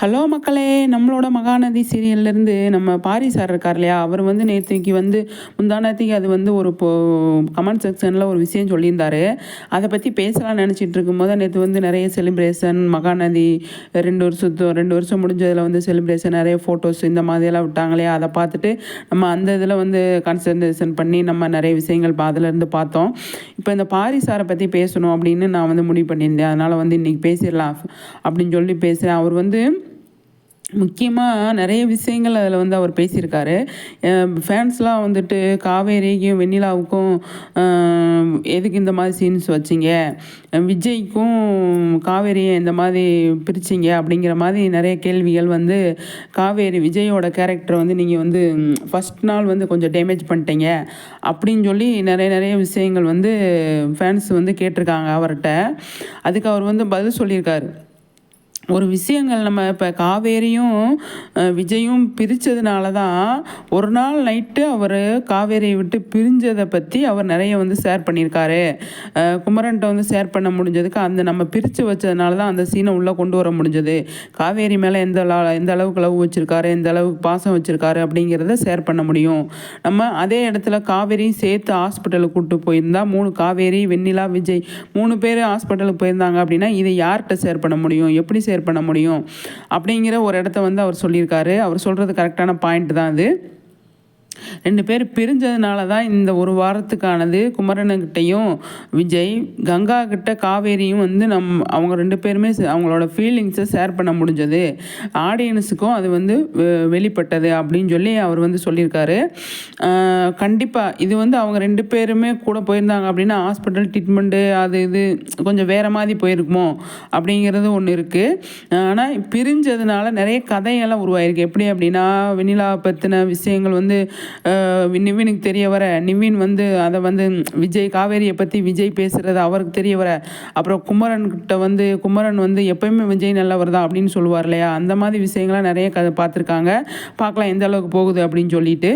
Hello மக்களே நம்மளோட மகாநதி சீரியல்லேருந்து நம்ம பாரி சார் இருக்கார் இல்லையா? அவர் வந்து நேற்றுக்கு வந்து முந்தானத்துக்கு அது வந்து ஒரு இப்போ கமெண்ட் செக்ஷனில் ஒரு விஷயம் சொல்லியிருந்தார். அதை பற்றி பேசலாம்னு நினச்சிட்டு இருக்கும்போது நேற்று வந்து நிறைய செலிப்ரேஷன் மகாநதி ரெண்டு வருஷத்து ரெண்டு வருஷம் முடிஞ்சதில் வந்து செலிப்ரேஷன் நிறைய ஃபோட்டோஸ் இந்த மாதிரியெல்லாம் விட்டாங்க இல்லையா? அதை பார்த்துட்டு நம்ம அந்த இதில் வந்து கான்சன்ட்ரேஷன் பண்ணி நம்ம நிறைய விஷயங்கள் அதிலேருந்து பார்த்தோம். இப்போ இந்த பாரி சாரை பற்றி பேசணும் அப்படின்னு நான் வந்து முடிவு பண்ணியிருந்தேன். அதனால் வந்து இன்றைக்கி பேசிடலாம் அப்படின்னு சொல்லி பேசுகிறேன் அவர் வந்து முக்கியமாக நிறைய விஷயங்கள் அதில் வந்து அவர் பேசியிருக்காரு. ஃபேன்ஸ்லாம் வந்துட்டு காவேரிக்கும் வெண்ணிலாவுக்கும் எதுக்கு இந்த மாதிரி சீன்ஸ் வச்சிங்க? விஜய்க்கும் காவேரியை இந்த மாதிரி பிரிச்சிங்க? அப்படிங்கிற மாதிரி நிறைய கேள்விகள் வந்து காவேரி விஜயோட கேரக்டரை வந்து நீங்கள் வந்து ஃபஸ்ட் நாள் வந்து கொஞ்சம் டேமேஜ் பண்ணிட்டீங்க. அப்படின்னு சொல்லி நிறைய நிறைய விஷயங்கள் வந்து ஃபேன்ஸ் வந்து கேட்டிருக்காங்க அவர்கிட்ட. அதுக்கு அவர் வந்து பதில் சொல்லியிருக்காரு. ஒரு விஷயங்கள் நம்ம இப்போ காவேரியும் விஜயும் பிரித்ததுனால தான் ஒரு நாள் நைட்டு அவர் காவேரியை விட்டு பிரிஞ்சதை பற்றி அவர் நிறைய வந்து ஷேர் பண்ணியிருக்காரு. குமரன்ட்ட வந்து ஷேர் பண்ண முடிஞ்சதுக்கு அந்த நம்ம பிரித்து வச்சதுனால தான் அந்த சீனை உள்ளே கொண்டு வர முடிஞ்சது. காவேரி மேலே எந்த எந்த அளவுக்கு லவ் வச்சுருக்காரு எந்த அளவுக்கு பாசம் வச்சுருக்காரு அப்படிங்கிறத ஷேர் பண்ண முடியும். நம்ம அதே இடத்துல காவேரியும் சேர்த்து ஹாஸ்பிட்டலுக்கு கூப்பிட்டு போயிருந்தா மூணு காவேரி வெண்ணிலா விஜய் மூணு பேர் ஹாஸ்பிட்டலுக்கு போயிருந்தாங்க அப்படின்னா இதை யார்கிட்ட ஷேர் பண்ண முடியும்? எப்படி ஷேர் பண்ண முடியும். அப்படிங்கிற ஒரு இடத்த வந்து அவர் சொல்லியிருக்காரு. அவர் சொல்கிறது கரெக்டான பாயிண்ட் தான் அது. ரெண்டு பேர் பிரிஞ்சதுனால தான் இந்த ஒரு வாரத்துக்கானது குமரனுக்கிட்டையும் விஜய் கங்கா கிட்ட காவேரியும் வந்து நம் அவங்க ரெண்டு பேருமே அவங்களோட ஃபீலிங்ஸை ஷேர் பண்ண முடிஞ்சது. ஆடியன்ஸுக்கும் அது வந்து வெளிப்பட்டது அப்படின்னு சொல்லி அவர் வந்து சொல்லியிருக்காரு. கண்டிப்பாக இது வந்து அவங்க ரெண்டு பேருமே கூட போயிருந்தாங்க அப்படின்னா ஹாஸ்பிட்டல் ட்ரீட்மெண்ட்டு அது இது கொஞ்சம் வேறு மாதிரி போயிருக்குமோ அப்படிங்கிறது ஒன்று இருக்குது ஆனால் பிரிஞ்சதுனால நிறைய கதையெல்லாம் உருவாயிருக்கு. எப்படி அப்படின்னா வெண்ணிலா பற்றின விஷயங்கள் வந்து நிவினுக்கு தெரிய வர நிவின் வந்து அதை வந்து விஜய் காவேரியை பற்றி விஜய் பேசுகிறது அவருக்கு தெரிய வர அப்புறம் குமரன்கிட்ட வந்து குமரன் வந்து எப்பயுமே விஜய் நல்லவர் தான் அப்படின்னு சொல்லுவார் இல்லையா? அந்த மாதிரி விஷயங்கள்லாம் நிறைய க பார்த்துருக்காங்க. பார்க்கலாம் எந்த அளவுக்கு போகுது அப்படின்னு சொல்லிட்டு.